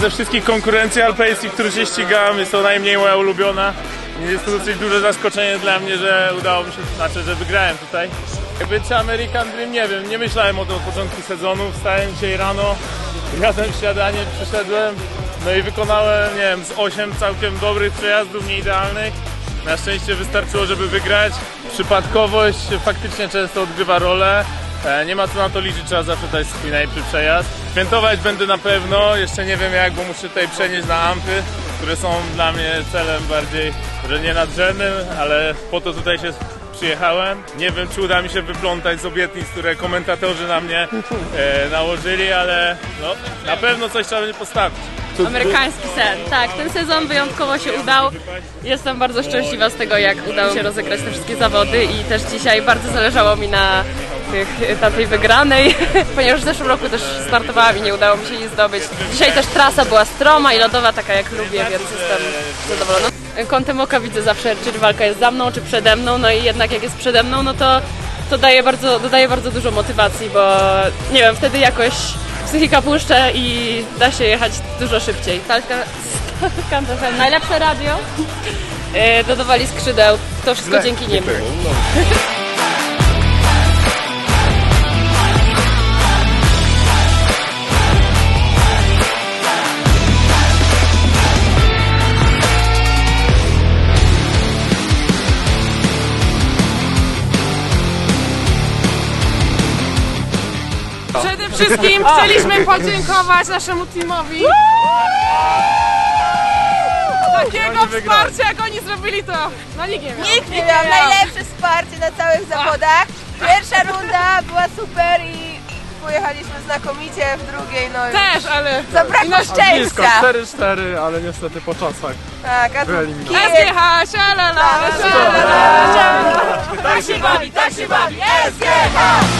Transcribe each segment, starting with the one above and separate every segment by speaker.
Speaker 1: Ze wszystkich konkurencji alpejskich, które się ścigałem, jest to najmniej moja ulubiona. Jest to dosyć duże zaskoczenie dla mnie, że udało mi się, znaczy, że wygrałem tutaj. Bycie American Dream, nie wiem, nie myślałem o tym od początku sezonu. Wstałem dzisiaj rano, jadłem śniadanie, przyszedłem, no i wykonałem, nie wiem, z 8 całkiem dobrych przejazdów, nie idealnych. Na szczęście wystarczyło, żeby wygrać. Przypadkowość faktycznie często odgrywa rolę. E, Nie ma co na to liczyć, trzeba zawsze dać swój najlepszy przejazd. Świętować będę na pewno, jeszcze nie wiem jak, bo muszę tutaj przenieść na ampy, które są dla mnie celem bardziej, że nie nadrzędnym, ale po to tutaj się przyjechałem. Nie wiem, czy uda mi się wyplątać z obietnic, które komentatorzy na mnie e, nałożyli, ale no, na pewno coś trzeba będzie postawić.
Speaker 2: Amerykański sen. Tak, ten sezon wyjątkowo się udał. Jestem bardzo szczęśliwa z tego, jak udało się rozegrać te wszystkie zawody i też dzisiaj bardzo zależało mi na tych, na tej wygranej, ponieważ w zeszłym roku też startowałam i nie udało mi się jej zdobyć. Dzisiaj też trasa była stroma i lodowa, taka jak lubię, więc jestem zadowolona. Kątem oka widzę zawsze, czy rywalka jest za mną, czy przede mną, no i jednak jak jest przede mną, no to, to daje bardzo, dodaje bardzo dużo motywacji, bo nie wiem, wtedy jakoś psychika puszczę i da się jechać dużo szybciej. Talka, Stalka FM, najlepsze radio. E, dodawali skrzydeł, to wszystko dzięki nim.
Speaker 3: Przede wszystkim chcieliśmy podziękować naszemu teamowi. Takiego wsparcia, jak oni zrobili to. No nikt nie miał.
Speaker 4: Nikt nie miał najlepsze wsparcie na całych zawodach. Pierwsza runda była super i pojechaliśmy znakomicie w drugiej, no już
Speaker 3: Też, ale...
Speaker 4: zabrakło
Speaker 3: Blisko,
Speaker 4: szczęścia.
Speaker 5: 4-4, ale niestety po czasach.
Speaker 4: Tak, a tu
Speaker 5: Wyeliminowali.
Speaker 3: SGH, sialala,
Speaker 4: Tak się bawi, tak się bawi, SGH!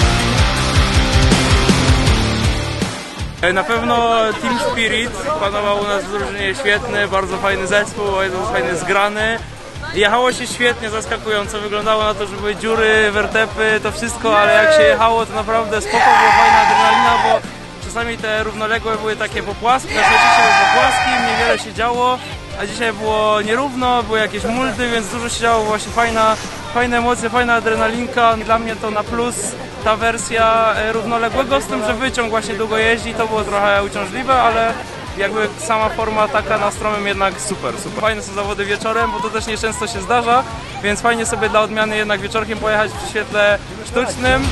Speaker 6: Na pewno Team Spirit panował u nas w drużynie świetny, bardzo fajny zespół, bardzo fajny zgrany. Jechało się świetnie, zaskakująco, wyglądało na to, że były dziury, wertepy, to wszystko, ale jak się jechało to naprawdę spoko, była fajna adrenalina, bo czasami te równoległe były takie popłaski, na się były popłaski, niewiele się działo, a dzisiaj było nierówno, były jakieś multy, więc dużo się działo, właśnie fajna, fajne emocje, fajna adrenalinka. Dla mnie to na plus ta wersja e, równoległego, z tym, że wyciąg właśnie długo jeździ, to było trochę uciążliwe, ale jakby sama forma taka na stromym jednak super, super. Fajne są zawody wieczorem, bo to też nieczęsto się zdarza, więc fajnie sobie dla odmiany jednak wieczorkiem pojechać przy świetle sztucznym.